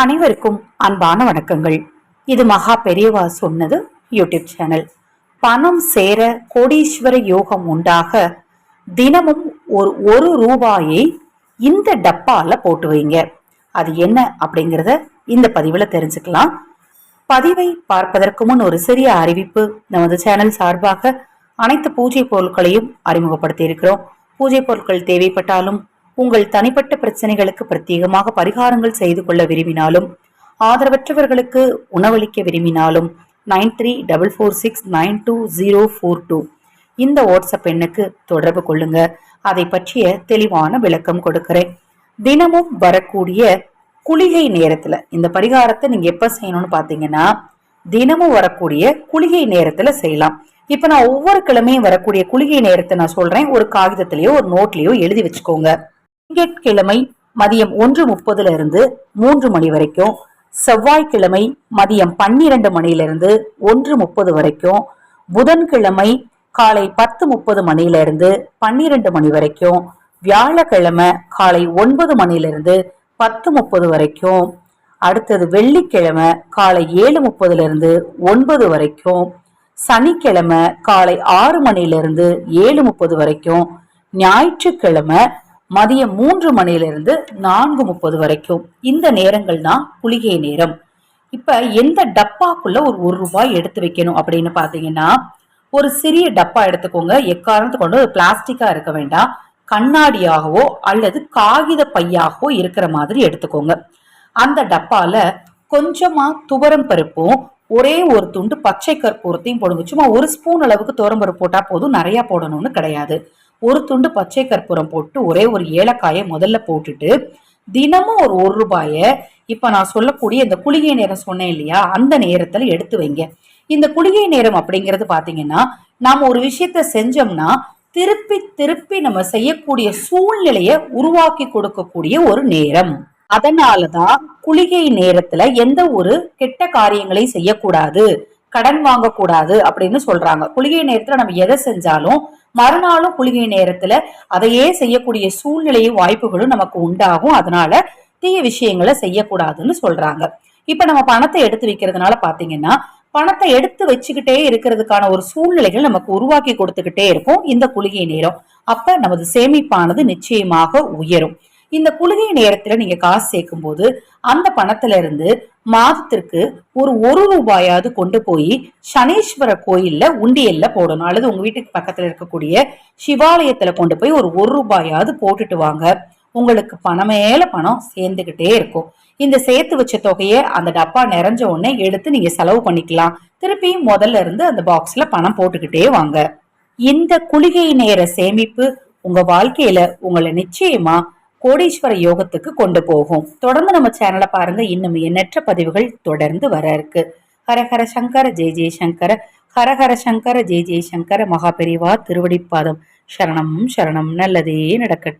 அனைவருக்கும் அன்பான வணக்கங்கள். இது மகா பெரியவா சொன்னது யூடியூப் சேனல். பணம் சேர கோடீஸ்வர யோகம் உண்டாக தினமும் ஒரு ஒரு ரூபாயை இந்த டப்பால போட்டு வைங்க. அது என்ன அப்படிங்கிறத இந்த பதிவில் தெரிஞ்சுக்கலாம். பதிவை பார்ப்பதற்கு முன் ஒரு சிறிய அறிவிப்பு. நமது சேனல் சார்பாக அனைத்து பூஜை பொருட்களையும் அறிமுகப்படுத்தி இருக்கிறோம் பூஜை பொருட்கள் தேவைப்பட்டாலும் உங்கள் தனிப்பட்ட பிரச்சனைகளுக்கு பிரத்யேகமாக பரிகாரங்கள் செய்து கொள்ள விரும்பினாலும் ஆதரவற்றவர்களுக்கு உணவளிக்க விரும்பினாலும் nine three double four six nine two zero four two இந்த வாட்ஸ்அப் எண்ணுக்கு தொடர்பு கொள்ளுங்க. அதை பற்றிய தெளிவான விளக்கம் கொடுக்கிறேன். தினமும் வரக்கூடிய குளிகை நேரத்தில் இந்த பரிகாரத்தை நீங்க எப்ப செய்யணும்னு பார்த்தீங்கன்னா தினமும் வரக்கூடிய குளிகை நேரத்தில் செய்யலாம். இப்ப நான் ஒவ்வொரு கிழமையும் வரக்கூடிய குளிகை நேரத்தை நான் சொல்றேன். ஒரு காகிதத்திலேயோ ஒரு நோட்லேயோ எழுதி வச்சுக்கோங்க. திங்கட்கிழமை மதியம் ஒன்று முப்பதுல இருந்து மூன்று மணி வரைக்கும் செவ்வாய்க்கிழமை மதியம் பன்னிரண்டு மணியிலிருந்து ஒன்று முப்பது வரைக்கும் புதன்கிழமை காலை பத்து முப்பது மணியிலிருந்து பன்னிரண்டு மணி வரைக்கும் வியாழக்கிழமை காலை ஒன்பது மணியிலிருந்து பத்து முப்பது வரைக்கும் அடுத்தது வெள்ளிக்கிழமை காலை ஏழு முப்பதுல இருந்து ஒன்பது வரைக்கும் சனிக்கிழமை காலை ஆறு மணியிலிருந்து ஏழு முப்பது வரைக்கும் ஞாயிற்றுக்கிழமை மதியம் மூன்று மணியிலிருந்து நான்கு முப்பது வரைக்கும். இந்த நேரங்கள் தான் குளிகை நேரம். இப்ப எந்த டப்பாக்குள்ள ஒரு ஒரு ரூபாய் எடுத்து வைக்கணும் அப்படின்னு பாத்தீங்கன்னா ஒரு சிறிய டப்பா எடுத்துக்கோங்க. எக்காரணத்து கொண்டு ஒரு பிளாஸ்டிக்கா இருக்க வேண்டாம். கண்ணாடியாகவோ அல்லது காகித பையாகவோ இருக்கிற மாதிரி எடுத்துக்கோங்க. அந்த டப்பால கொஞ்சமா துவரம் பருப்பும் ஒரே ஒரு துண்டு பச்சை கற்பூரத்தையும் போடுங்க. சும்மா ஒரு ஸ்பூன் அளவுக்கு துவரம் பருப்பு போட்டா போதும். நிறைய போடணும்னு கிடையாது. ஒரு துண்டு பச்சை கற்பூரம் போட்டு ஒரே ஒரு ஏலக்காயை முதல்ல போட்டுட்டு தினமும் ஒரு ஒரு ரூபாய இப்ப நான் சொல்லக்கூடிய இந்த குளிகை நேரம் சொன்னேன் இல்லையா அந்த நேரத்துல எடுத்து வைங்க. இந்த குளிகை நேரம் அப்படிங்கிறது பாத்தீங்கன்னா நாம ஒரு விஷயத்த செஞ்சோம்னா திருப்பி திருப்பி நம்ம செய்யக்கூடிய சூழ்நிலைய உருவாக்கி கொடுக்கக்கூடிய ஒரு நேரம். அதனாலதான் குளிகை நேரத்துல எந்த ஒரு கெட்ட காரியங்களையும் செய்யக்கூடாது. கடன் வாங்கக்கூடாது அப்படின்னு சொல்றாங்க. குளிகை நேரத்துல நம்ம எதை செஞ்சாலும் மறுநாளும் குளிகை நேரத்துல அதையே செய்யக்கூடிய சூழ்நிலையும் வாய்ப்புகளும் நமக்கு உண்டாகும். அதனால தீய விஷயங்களை செய்யக்கூடாதுன்னு சொல்றாங்க. இப்ப நம்ம பணத்தை எடுத்து வைக்கிறதுனால பாத்தீங்கன்னா பணத்தை எடுத்து வச்சுக்கிட்டே இருக்கிறதுக்கான ஒரு சூழ்நிலைகள் நமக்கு உருவாக்கி கொடுத்துக்கிட்டே இருக்கும் இந்த குளிகை நேரம். அப்ப நமது சேமிப்பானது நிச்சயமாக உயரும். இந்த குளிகை நேரத்துல நீங்க காசு சேர்க்கும் போது அந்த பணத்துல இருந்து மாதத்திற்கு ஒரு ஒரு ரூபாயாவது கொண்டு போய் சனீஸ்வர கோயில்ல உண்டியல்ல போடணும். அல்லது உங்க வீட்டுக்கு பக்கத்துல இருக்கக்கூடிய சிவாலயத்துல கொண்டு போய் ஒரு ஒரு ரூபாயாவது போட்டுட்டு வாங்க. உங்களுக்கு பணம் மேல பணம் சேர்ந்துகிட்டே இருக்கும். இந்த சேர்த்து வச்ச தொகையை அந்த டப்பா நிறைஞ்ச உடனே எடுத்து நீங்க செலவு பண்ணிக்கலாம். திருப்பியும் முதல்ல இருந்து அந்த பாக்ஸ்ல பணம் போட்டுக்கிட்டே வாங்க. இந்த குளிகை நேர சேமிப்பு உங்க வாழ்க்கையில உங்களை நிச்சயமா கோடீஸ்வர யோகத்துக்கு கொண்டு போகும். தொடர்ந்து நம்ம சேனலை பாருங்க. இன்னும் எண்ணற்ற பதிவுகள் தொடர்ந்து வர இருக்கு. ஹரஹர சங்கர ஜெய ஜெயசங்கர ஹரஹர சங்கர ஜெய ஜெயசங்கர மகாபெரிவா திருவடிப்பாதம். சரணம் சரணம். நல்லதே நடக்கட்டும்.